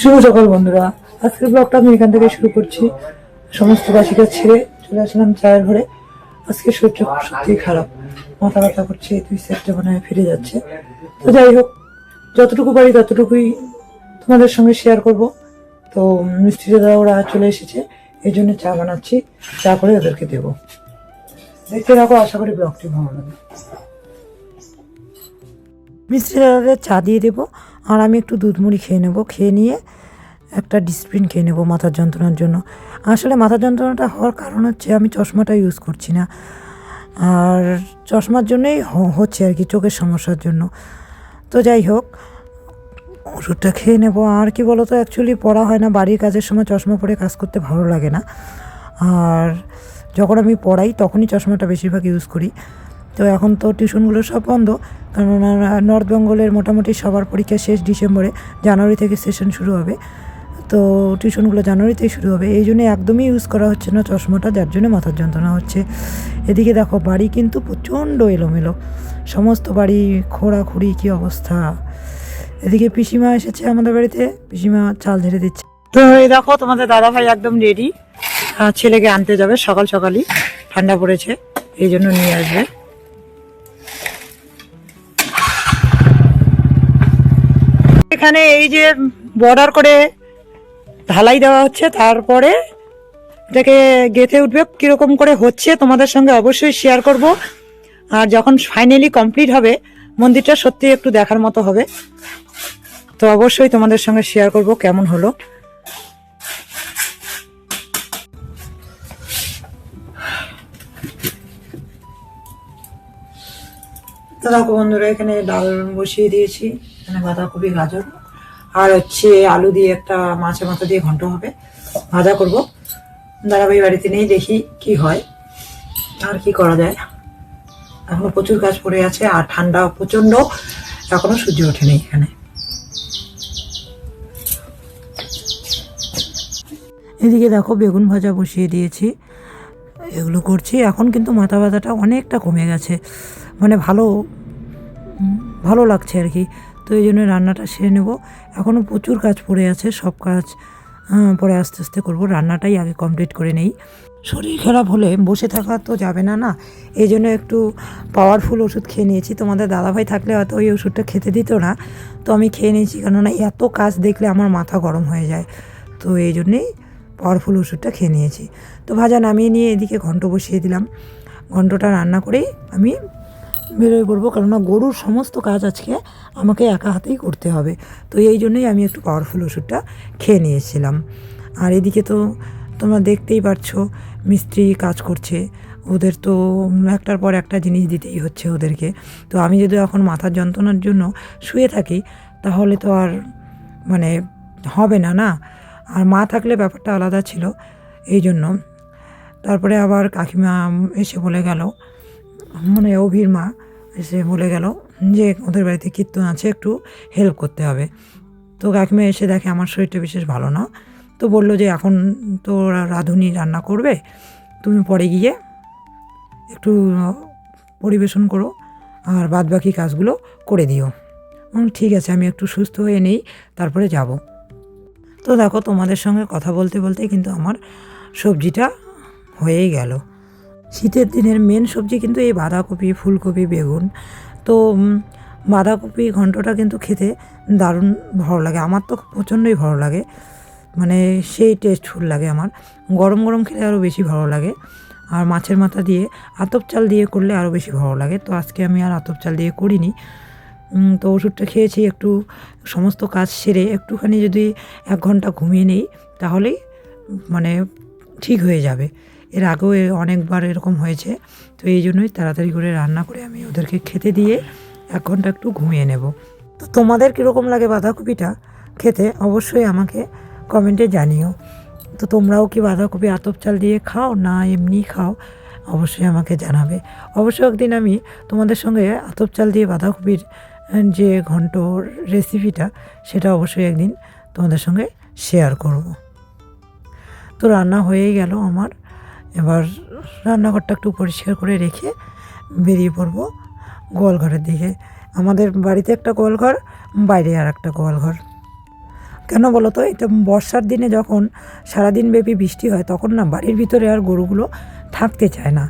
শুভ সকাল বন্ধুরা। আজকের ব্লগটা আমি এখান থেকে শুরু করছি। সমস্ত বাসিকা ছেড়ে চলে আসলাম চায়ের ঘরে। আজকে শরীরটা সত্যি খারাপ। মাথা ব্যথা করছে, দুই মনে হয় ফিরে যাচ্ছে। তো যাই হোক, যতটুকু পারি ততটুকুই তোমাদের সঙ্গে শেয়ার করব। তো মিষ্টি দাদা, ওরা চলে এসেছে। এই জন্য চা বানাচ্ছি। চা করে ওদেরকে দেবো। দেখতে রাখো আশা করি ব্লগটি ভালো লাগবে। মিস্ত্রি দাদাদের চা দিয়ে দেবো। আর আমি একটু দুধ মুড়ি খেয়ে নেব। খেয়ে নিয়ে একটা ডিসপ্লিন খেয়ে নেব মাথার যন্ত্রণার জন্য। আসলে মাথার যন্ত্রণাটা হওয়ার কারণ হচ্ছে আমি চশমাটা ইউজ করছি না। আর চশমার জন্যই হচ্ছে আর কি চোখের সমস্যার জন্য। তো যাই হোক, ওষুধটা খেয়ে নেব। আর কি বলতো অ্যাকচুয়ালি পড়া হয় না। বাড়ির কাজের সময় চশমা পরে কাজ করতে ভালো লাগে না। আর যখন আমি পড়াই, তখনই চশমাটা বেশিরভাগ ইউজ করি। তো এখন তো টিউশনগুলো সব বন্ধ কারণ নর্থ বেঙ্গলের মোটামুটি সবার পরীক্ষা শেষ ডিসেম্বরে, জানুয়ারি থেকে সেশন শুরু হবে। তো টিউশনগুলো জানুয়ারিতেই শুরু হবে। এই জন্য একদমই ইউজ করা হচ্ছে না চশমাটা, যার জন্য মাথার যন্ত্রণা হচ্ছে। এদিকে দেখো, বাড়ি কিন্তু প্রচণ্ড এলোমেলো। সমস্ত বাড়ি খোঁড়াখুড়ি কী অবস্থা। এদিকে পিসিমা এসেছে আমাদের বাড়িতে। পিসিমা চাল ঝেড়ে দিচ্ছে। তো এই দেখো, তোমাদের দাদা ভাই একদম রেডি ছেলেকে আনতে যাবে সকাল সকালই। ঠান্ডা পড়েছে, এই জন্য নিয়ে আসবে। এখানে এই যে বর্ডার করে ঢালাই দেওয়া হচ্ছে, তারপরে এটাকে গেথে উঠবে, কীরকম করে হচ্ছে তোমাদের সঙ্গে অবশ্যই শেয়ার করব। আর যখন ফাইনালি কমপ্লিট হবে, মন্দিরটা সত্যি একটু দেখার মতো হবে। তো অবশ্যই তোমাদের সঙ্গে শেয়ার করব কেমন হলো। দেখো বন্ধুরা, এখানে ডাল বসিয়ে দিয়েছি। এখানে বাঁধাকপি, গাজর, আর হচ্ছে আলু দিয়ে একটা মাছের মাথা দিয়ে ঘন্ট হবে। ভাজা করব। দাদাভাই বাড়িতে নেই, দেখি কি হয়, আর কি করা যায়। এখনও প্রচুর গাছ পড়ে আছে, আর ঠান্ডা প্রচণ্ড এখনও সূর্য ওঠেনি এখানে। এদিকে দেখো, বেগুন ভাজা বসিয়ে দিয়েছি, এগুলো করছি। এখন কিন্তু মাথা ব্যথাটা অনেকটা কমে গেছে। মানে ভালো ভালো লাগছে আর কি। তো এই জন্য রান্নাটা সেরে নেব। এখনও প্রচুর কাজ পড়ে আছে, সব কাজ পরে আস্তে আস্তে করব। রান্নাটাই আগে কমপ্লিট করে নেই। শরীর খারাপ হলে বসে থাকা তো যাবে না না? এই জন্য একটু পাওয়ারফুল ওষুধ খেয়ে নিয়েছি। তোমাদের দাদাভাই থাকলে হয়তো ওই ওষুধটা খেতে দিত না। তো আমি খেয়ে নিয়েছি, কেননা এত কাজ দেখলে আমার মাথা গরম হয়ে যায়। তো এই জন্যেই পাওয়ারফুল ওষুধটা খেয়ে নিয়েছি। তো ভাজা নামিয়ে নিয়ে এদিকে ঘন্ট বসিয়ে দিলাম। ঘন্টটা রান্না করেই আমি বেরোয় পড়ব, কেননা গরুর সমস্ত কাজ আজকে আমাকে একা হাতেই করতে হবে। তো এই জন্যই আমি একটু পাওয়ারফুল ওষুধটা খেয়ে নিয়েছিলাম। আর এদিকে তো তোমরা দেখতেই পারছ, মিস্ত্রি কাজ করছে। ওদের তো একটার পর একটা জিনিস দিতেই হচ্ছে ওদেরকে। তো আমি যদি এখন মাথার যন্ত্রণার জন্য শুয়ে থাকি, তাহলে তো আর মানে হবে না না? আর মা থাকলে ব্যাপারটা আলাদা ছিল, এই জন্য। তারপরে আবার কাকিমা এসে বলে গেল মানে অভির মা এসে বলে গেল যে, ওদের বাড়িতে কীর্তন আছে, একটু হেল্প করতে হবে। তো কাকিমা এসে দেখে, আমার শরীরটা বিশেষ ভালো না। তো বলল যে, এখন তো রাঁধুনি রান্না করবে, তুমি পরে গিয়ে একটু পরিবেশন করো আর বাদ বাকি কাজগুলো করে দিও। ঠিক আছে, আমি একটু সুস্থ হয়ে নেই, তারপরে যাব। তো দেখো, তোমাদের সঙ্গে কথা বলতে বলতে কিন্তু আমার সবজিটা হয়েই গেল। শীতের দিনের মেন সবজি কিন্তু এই বাঁধাকপি, ফুলকপি, বেগুন। তো বাঁধাকপি ঘন্টটা কিন্তু খেতে দারুণ ভালো লাগে। আমার তো প্রচণ্ডই ভালো লাগে। মানে সেই টেস্টফুল লাগে আমার। গরম গরম খেলে আরও বেশি ভালো লাগে। আর মাছের মাথা দিয়ে আতপ চাল দিয়ে করলে আরও বেশি ভালো লাগে। তো আজকে আমি আর আতপ চাল দিয়ে করিনি। তো ওষুধটা খেয়েছি একটু, সমস্ত কাজ সেরে একটুখানি যদি এক ঘণ্টা ঘুমিয়ে নেই, তাহলেই মানে ঠিক হয়ে যাবে। এর আগেও অনেকবার এরকম হয়েছে। তো এই জন্যই তাড়াতাড়ি করে রান্না করে আমি ওদেরকে খেতে দিয়ে এক ঘণ্টা একটু ঘুমিয়ে নেব। তো তোমাদের কীরকম লাগে বাঁধাকপিটা খেতে অবশ্যই আমাকে কমেন্টে জানিও। তো তোমরাও কি বাঁধাকপি আতপ চাল দিয়ে খাও না এমনি খাও অবশ্যই আমাকে জানাবে। অবশ্যই একদিন আমি তোমাদের সঙ্গে আতপ চাল দিয়ে বাঁধাকপির যে ঘন্ট রেসিপিটা সেটা অবশ্যই একদিন তোমাদের সঙ্গে শেয়ার করব। তো রান্না হয়েই গেল আমার। এবার রান্নাঘরটা একটু পরিষ্কার করে রেখে বেরিয়ে পড়ব গোয়ালঘরের দিকে। আমাদের বাড়িতে একটা গোয়ালঘর, বাইরে আর একটা গোয়াল ঘর কেন বলো তো এটা বর্ষার দিনে যখন সারাদিন ব্যাপী বৃষ্টি হয়, তখন না বাড়ির ভিতরে আর গরুগুলো থাকতে চায় না।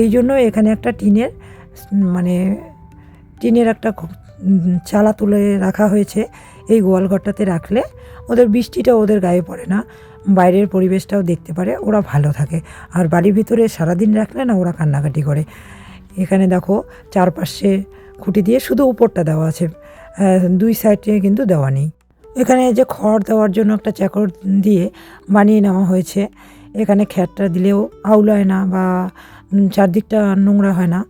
এই জন্য এখানে একটা টিনের মানে টিনের একটা চালা তুলে রাখা হয়েছে এই গোয়াল ঘরটাতে রাখলে। ওদের বৃষ্টিটা ওদের গায়ে পড়ে না। বাইরের পরিবেশটাও দেখতে পারে, ওরা ভালো থাকে। আর বাড়ির ভিতরে সারাদিন রাখলে না ওরা কান্নাকাটি করে। এখানে দেখো চারপাশে খুঁটি দিয়ে শুধু উপরটা দেওয়া আছে দুই সাইডে কিন্তু দেওয়া নেই। এখানে যে খড় দেওয়ার জন্য একটা চাকর দিয়ে বানিয়ে নেওয়া হয়েছে, এখানে খ্যাটটা দিলেও আউলায় না বা চারদিকটা নোংরা হয় না।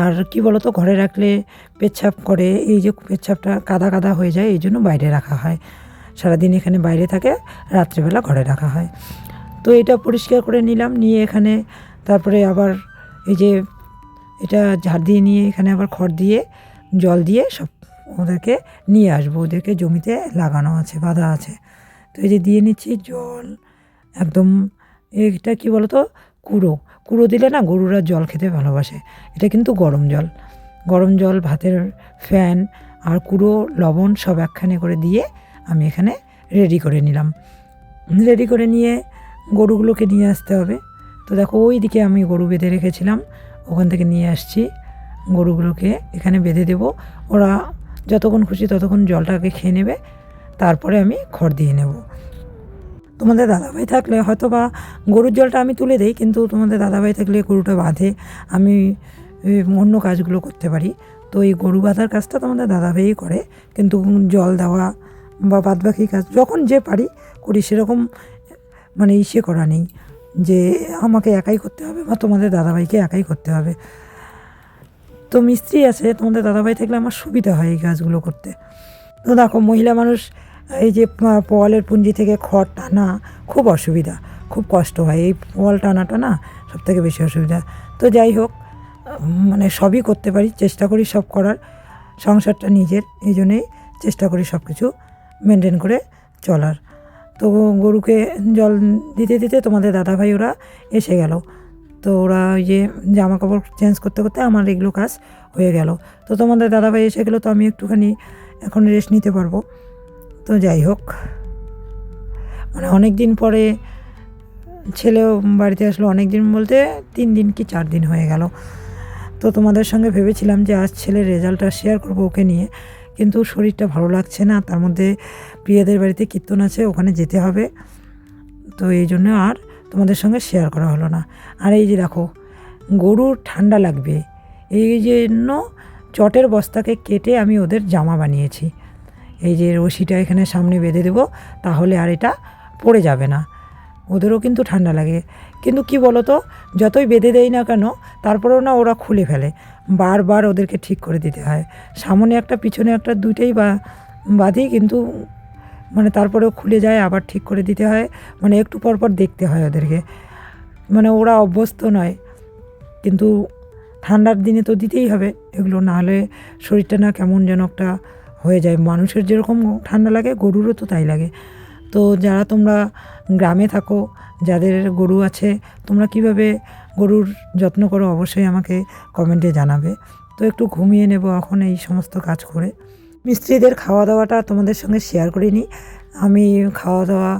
আর কি বলতো, ঘরে রাখলে পেচ্ছাপ করে, এই যে পেচ্ছাপটা কাদা কাদা হয়ে যায়, এই জন্য বাইরে রাখা হয়। সারাদিন এখানে বাইরে থাকে, রাত্রেবেলা ঘরে রাখা হয়। তো এটা পরিষ্কার করে নিলাম, নিয়ে এখানে তারপরে আবার এই যে এটা ঝাড় দিয়ে নিয়ে এখানে আবার খড় দিয়ে, জল দিয়ে সব ওদেরকে নিয়ে আসব। ওদেরকে জমিতে লাগানো আছে, বাঁধা আছে। তো এই যে দিয়ে নিচ্ছি জল, একদম এটা কি বলতো? কুড়ো। কুড়ো দিলে না গরুরা জল খেতে ভালোবাসে। এটা কিন্তু গরম জল। গরম জল, ভাতের ফ্যান আর কুড়ো, লবণ সব একখানে করে দিয়ে আমি এখানে রেডি করে নিলাম। রেডি করে নিয়ে গরুগুলোকে নিয়ে আসতে হবে। তো দেখো ওই দিকে আমি গরু বেঁধে রেখেছিলাম। ওখান থেকে নিয়ে আসছি। গরুগুলোকে এখানে বেঁধে দেব। ওরা যতক্ষণ খুশি ততক্ষণ জলটাকে খেয়ে নেবে। তারপরে আমি খড় দিয়ে নেব। তোমাদের দাদাভাই থাকলে হয়তো বা গরুর জলটা আমি তুলে দিই, কিন্তু তোমাদের দাদাভাই থাকলে গরুটা বাঁধে। আমি অন্য কাজগুলো করতে পারি। তো এই গরু বাঁধার কাজটা তোমাদের দাদাভাইই করে, কিন্তু জল দেওয়া বা বাদবাকি কাজ, যখন যে পারি করি, সেরকম মানে ইসে করা নেই যে আমাকে একাই করতে হবে বা তোমাদের দাদাভাইকে একাই করতে হবে। তো মিস্ত্রি আছে, তোমাদের দাদাভাই থাকলে আমার সুবিধা হয় এই কাজগুলো করতে। তো দেখো, মহিলা মানুষ, এই যে পোয়ালের পুঞ্জি থেকে খড় টানা খুব অসুবিধা, খুব কষ্ট হয়। এই পোয়াল টানাটা না সব থেকে বেশি অসুবিধা। তো যাই হোক মানে সবই করতে পারি, চেষ্টা করি সব করার, সংসারটা নিজের, এই জন্যেই চেষ্টা করি সব কিছু মেনটেন করে চলার। তো গরুকে জল দিতে দিতে তোমাদের দাদাভাই ওরা এসে গেল। তো ওরা ওই যে জামা কাপড় চেঞ্জ করতে করতে আমার এগুলো কাজ হয়ে গেল। তো তোমাদের দাদাভাই এসে গেলো তো আমি একটুখানি এখন রেস্ট নিতে পারব। তো যাই হোক। মানে অনেক দিন পরে ছেলেও বাড়িতে আসলো অনেক দিন বলতে তিন দিন কি চার দিন হয়ে গেল। তো তোমাদের সঙ্গে ভেবেছিলাম যে আজ ছেলের রেজাল্টটা শেয়ার করব ওকে নিয়ে। কিন্তু শরীরটা ভালো লাগছে না। তার মধ্যে প্রিয়াদের বাড়িতে কীর্তন আছে, ওখানে যেতে হবে। তো এই জন্য আর তোমাদের সঙ্গে শেয়ার করা হলো না। আর এই যে দেখো, গরুর ঠান্ডা লাগবে। এই জন্য চটের বস্তাকে কেটে আমি ওদের জামা বানিয়েছি। এই যে রশিটা এখানে সামনে বেঁধে দেবো, তাহলে আর এটা পড়ে যাবে না। ওদেরও কিন্তু ঠান্ডা লাগে। কিন্তু কি বলো তো যতই বেঁধে দেই না কেন তারপরেও না ওরা খুলে ফেলে। বারবার ওদেরকে ঠিক করে দিতে হয়। সামনে একটা, পিছনে একটা দুইটাই বা, বাঁধি কিন্তু মানে তারপরেও খুলে যায়, আবার ঠিক করে দিতে হয়। মানে একটু পর পর দেখতে হয় ওদেরকে। মানে ওরা অভ্যস্ত নয়। কিন্তু ঠান্ডার দিনে তো দিতেই হবে এগুলো না হলে শরীরটা না কেমন যেন একটা হয়ে যায়। মানুষের যেরকম ঠান্ডা লাগে, গরুরও তো তাই লাগে। তো যারা তোমরা গ্রামে থাকো, যাদের গরু আছে, তোমরা কীভাবে গরুর যত্ন করো অবশ্যই আমাকে কমেন্টে জানাবে। তো একটু ঘুমিয়ে নেব এখন এই সমস্ত কাজ করে। মিস্ত্রিদের খাওয়া দাওয়াটা তোমাদের সঙ্গে শেয়ার করিনি আমি খাওয়া দাওয়া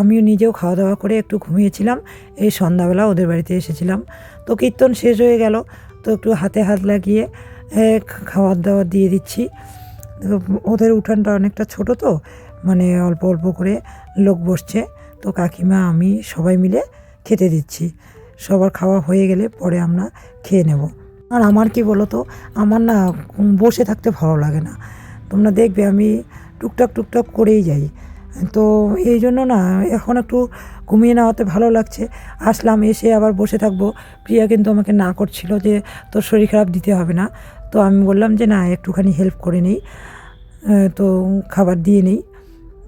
আমিও নিজেও খাওয়া দাওয়া করে একটু ঘুমিয়েছিলাম। এই সন্ধ্যাবেলা ওদের বাড়িতে এসেছিলাম। তো কীর্তন শেষ হয়ে গেল। তো একটু হাতে হাত লাগিয়ে খাবার দাবার দিয়ে দিচ্ছি। ওদের উঠানটা অনেকটা ছোট তো মানে অল্প অল্প করে লোক বসছে। তো কাকিমা, আমি সবাই মিলে খেতে দিচ্ছি। সবার খাওয়া হয়ে গেলে পরে আমরা খেয়ে নেব। আর আমার কি বলো তো আমার না বসে থাকতে ভালো লাগে না। তোমরা দেখবে আমি টুকটাক টুকটাক করেই যাই। তো এই জন্য না এখন একটু ঘুমিয়ে নেওয়াতে ভালো লাগছে। আসলাম, এসে আবার বসে থাকব। প্রিয়া কিন্তু আমাকে না করছিল যে তোর শরীর খারাপ দিতে হবে না। তো আমি বললাম যে না, একটুখানি হেল্প করে নিই। তো খাবার দিয়ে নিই।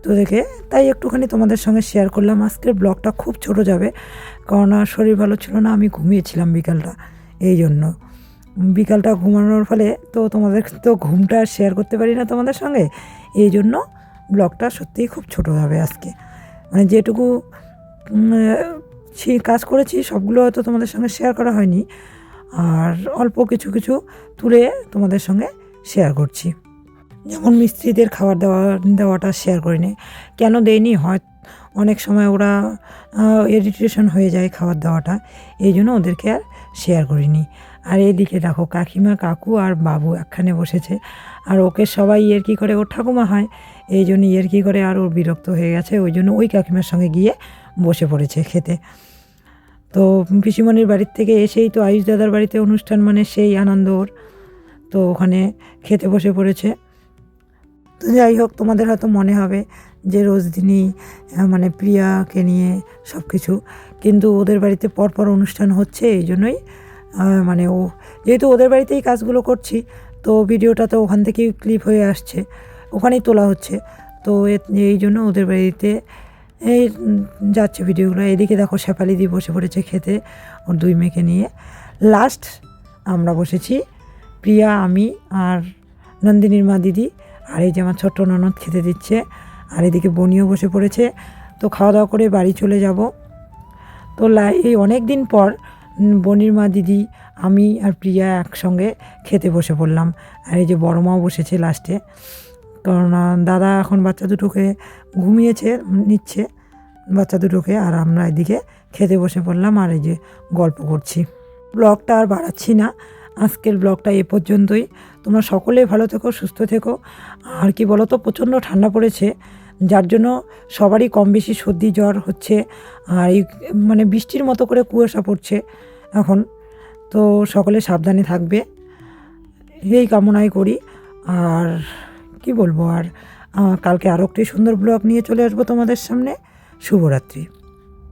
তো দেখে, তাই একটুখানি তোমাদের সঙ্গে শেয়ার করলাম। আজকের ব্লগটা খুব ছোট যাবে, কারণ শরীর ভালো ছিল না, আমি ঘুমিয়েছিলাম বিকালটা, এই জন্য। বিকালটা ঘুমানোর ফলে তো তোমাদের তো ঘুমটা শেয়ার করতে পারি না তোমাদের সঙ্গে, এই জন্য ব্লগটা সত্যিই খুব ছোট হবে আজকে। মানে যেটুকু কাজ করেছি, সবগুলো হয়তো তোমাদের সঙ্গে শেয়ার করা হয়নি, আর অল্প কিছু কিছু তুলে তোমাদের সঙ্গে শেয়ার করছি। যেমন মিস্ত্রিদের খাবার দেওয়া, দেওয়াটা শেয়ার করিনি কেন দেয়নি? হয়, অনেক সময় ওরা এডিটেশন হয়ে যায় খাবার দেওয়াটা। এই জন্য ওদেরকে আর শেয়ার করিনি। আর এদিকে দেখো, কাকিমা, কাকু আর বাবু একখানে বসেছে। আর ওকে সবাই ইয়ের কী করে? ওর ঠাকুমা হয়। এই জন্য ইয়ের কী করে? আর ওর বিরক্ত হয়ে গেছে। ওই জন্য ওই কাকিমার সঙ্গে গিয়ে বসে পড়েছে খেতে। তো পিসিমণির বাড়ির থেকে এসেই তো আয়ুষ দাদার বাড়িতে অনুষ্ঠান মানে সেই আনন্দ ওর। তো ওখানে খেতে বসে পড়েছে। তো যাই হোক তোমাদের হয়তো মনে হবে যে রোজ দিনই মানে প্রিয়াকে নিয়ে সব কিছু কিন্তু ওদের বাড়িতে পরপর অনুষ্ঠান হচ্ছে, এই জন্যই মানে ও, যেহেতু ওদের বাড়িতেই কাজগুলো করছি, তো ভিডিওটা তো ওখান থেকেই ক্লিপ হয়ে আসছে, ওখানেই তোলা হচ্ছে। তো এই জন্য ওদের বাড়িতে এই যাচ্ছে ভিডিওগুলো। এদিকে দেখো শেফালি দি বসে পড়েছে খেতে, ওর দুই মেয়েকে নিয়ে। লাস্ট আমরা বসেছি, প্রিয়া, আমি আর নন্দিনীর মা দিদি। আর এই যে আমার ছোট্ট ননদ খেতে দিচ্ছে, আর এদিকে বনিও বসে পড়েছে। তো খাওয়া দাওয়া করে বাড়ি চলে যাব। তো এই অনেক দিন পর বনির মা, দিদি, আমি আর প্রিয়া একসঙ্গে খেতে বসে পড়লাম। আর এই যে বড় মাও বসেছে লাস্টে কারণ দাদা এখন বাচ্চা দুটোকে ঘুমিয়েছে, নিচ্ছে বাচ্চা দুটোকে, আর আমরা এদিকে খেতে বসে পড়লাম আর এই যে গল্প করছি। ব্লগটা আর বাড়াচ্ছি না। আজকের ব্লগটা এ পর্যন্তই। তোমরা সকলে ভালো থেকো, সুস্থ থেকো। আর কি বলো তো প্রচণ্ড ঠান্ডা পড়েছে, যার জন্য সবারই কম বেশি সর্দি জ্বর হচ্ছে, আর এই মানে বৃষ্টির মতো করে কুয়াশা পড়ছে এখন। তো সকলে সাবধানে থাকবে, এই কামনাই করি। আর কি বলব, আর কালকে আরও একটি সুন্দর ব্লগ নিয়ে চলে আসব তোমাদের সামনে। শুভরাত্রি।